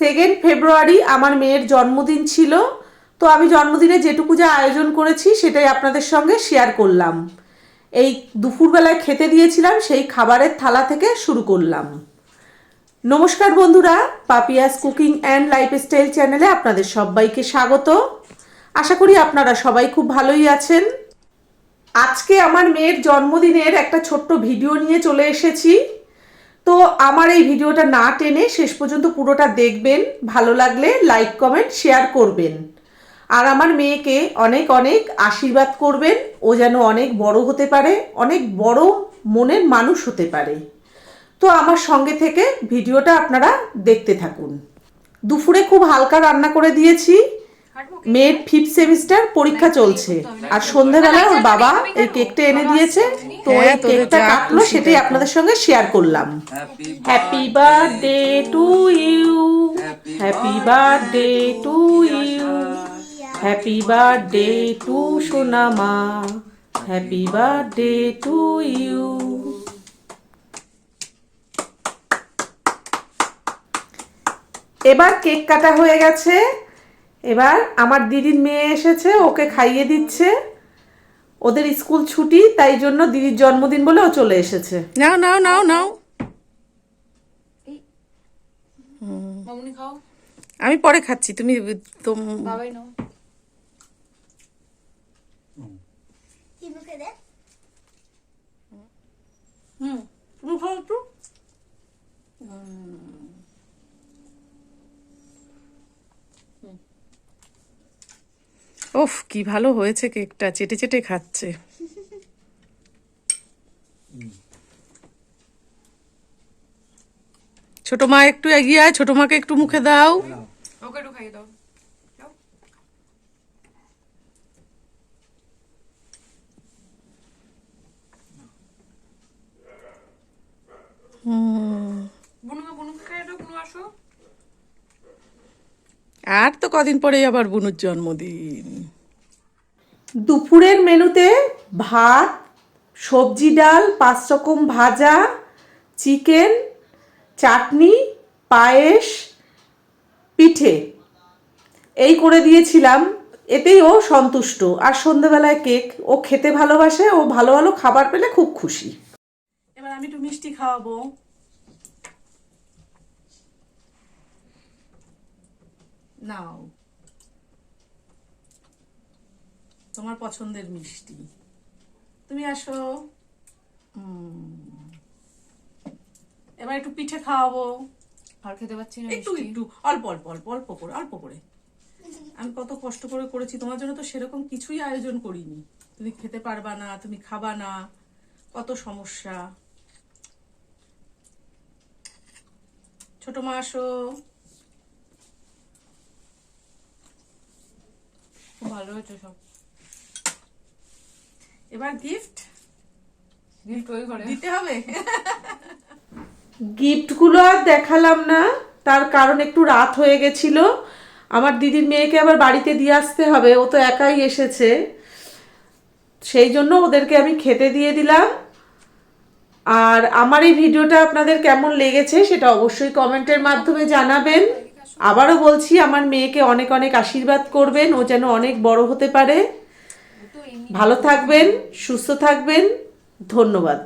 Second February আমার মেয়ের জন্মদিন ছিল। তো আমি জন্মদিনে যেটুকু যা আয়োজন করেছি সেটাই আপনাদের সঙ্গে শেয়ার করলাম। এই দুপুরবেলায় খেতে দিয়েছিলাম, সেই খাবারের থালা থেকে শুরু করলাম। নমস্কার বন্ধুরা, পাপিয়াস কুকিং অ্যান্ড লাইফস্টাইল চ্যানেলে আপনাদের সবাইকে স্বাগত। আশা করি আপনারা সবাই খুব ভালোই আছেন। আজকে আমার মেয়ের জন্মদিনের একটা ছোট্ট ভিডিও নিয়ে চলে এসেছি। তো আমার এই ভিডিওটা না টেনে শেষ পর্যন্ত পুরোটা দেখবেন, ভালো লাগলে লাইক কমেন্ট শেয়ার করবেন। আর আমার মেয়েকে অনেক অনেক আশীর্বাদ করবেন, ও যেন অনেক বড় হতে পারে, অনেক বড় মনের মানুষ হতে পারে। তো আমার সঙ্গে থেকে ভিডিওটা আপনারা দেখতে থাকুন। দুপুরে খুব হালকা রান্না করে দিয়েছি মেয়ের ফিফথ সেমিস্টার পরীক্ষা চলছে। আর সন্ধ্যাবেলা ওর বাবা এই কেকটা এনে দিয়েছে? তো এই হ্যাঁ, কেকটা যা কাটলো সেটাই আপনাদের সঙ্গে শেয়ার করলাম। Happy birthday to you happy birthday to you happy birthday to সোনামা হ্যাপি বার্থডে টু ইউ এবার কেক কাটা হয়ে গেছে। এবার আমার দিদির মেয়ে এসেছে ওকে খাইয়ে দিচ্ছে। ওদের স্কুল ছুটি তাই জন্য দিদির জন্মদিন বলে ও চলে এসেছে। নাও নাও নাও নাও। খাও। আমি পরে খাচ্ছি তুমি তোম বাবাই নাও হুম তুমি খাও একটু ওফ কি ভালো হয়েছে কেকটা চেটে চেটে খাচ্ছে। ছোট মা একটু এগিয়ে আয় ছোট মাকে একটু মুখে দাও। ওকে একটু খাইয়ে দাও। যাও। বুনুকে বুনুকে খাইয়ে দাও বুনু আসো। আর তো কদিন পরেই আবার বুনুর জন্মদিন। দুপুরের মেনুতে ভাত সবজি ডাল পাঁচ রকম ভাজা চিকেন চাটনি পায়েস পিঠে। এই করে দিয়েছিলাম। এতেই ও সন্তুষ্ট। আর সন্ধেবেলায় কেক। ও খেতে ভালোবাসে। ও ভালো ভালো খাবার পেলে খুব খুশি। এবার আমি একটু মিষ্টি খাওয়াবো। নাও। তোমার পছন্দের মিষ্টি। তুমি আসো। এবার একটু পিঠে খাওয়াবো। আর খেতে পাচ্ছি না একটু একটু অল্প অল্প অল্প অল্প করে অল্প করে। আমি কত কষ্ট করে করেছি তোমার জন্য তো সেরকম কিছুই আয়োজন করিনি। তুমি খেতে পারবা না তুমি খাবা না। কত সমস্যা। ছোট মা আসো। ভালো হয়েছে সব। এবার গিফট গিফট ওই করে দিতে হবে। গিফটগুলো আর দেখালাম না তার কারণ একটু রাত হয়ে গেছিল। আমার দিদির মেয়েকে আবার বাড়িতে দিয়ে আসতে হবে ও তো একাই এসেছে। সেই জন্য ওদেরকে আমি খেতে দিয়ে দিলাম। আর আমার এই ভিডিওটা আপনাদের কেমন লেগেছে সেটা অবশ্যই কমেন্টের মাধ্যমে জানাবেন। আবারও বলছি আমার মেয়েকে অনেক অনেক আশীর্বাদ করবেন ও যেন অনেক বড় হতে পারে। ভালো থাকবেন সুস্থ থাকবেন ধন্যবাদ।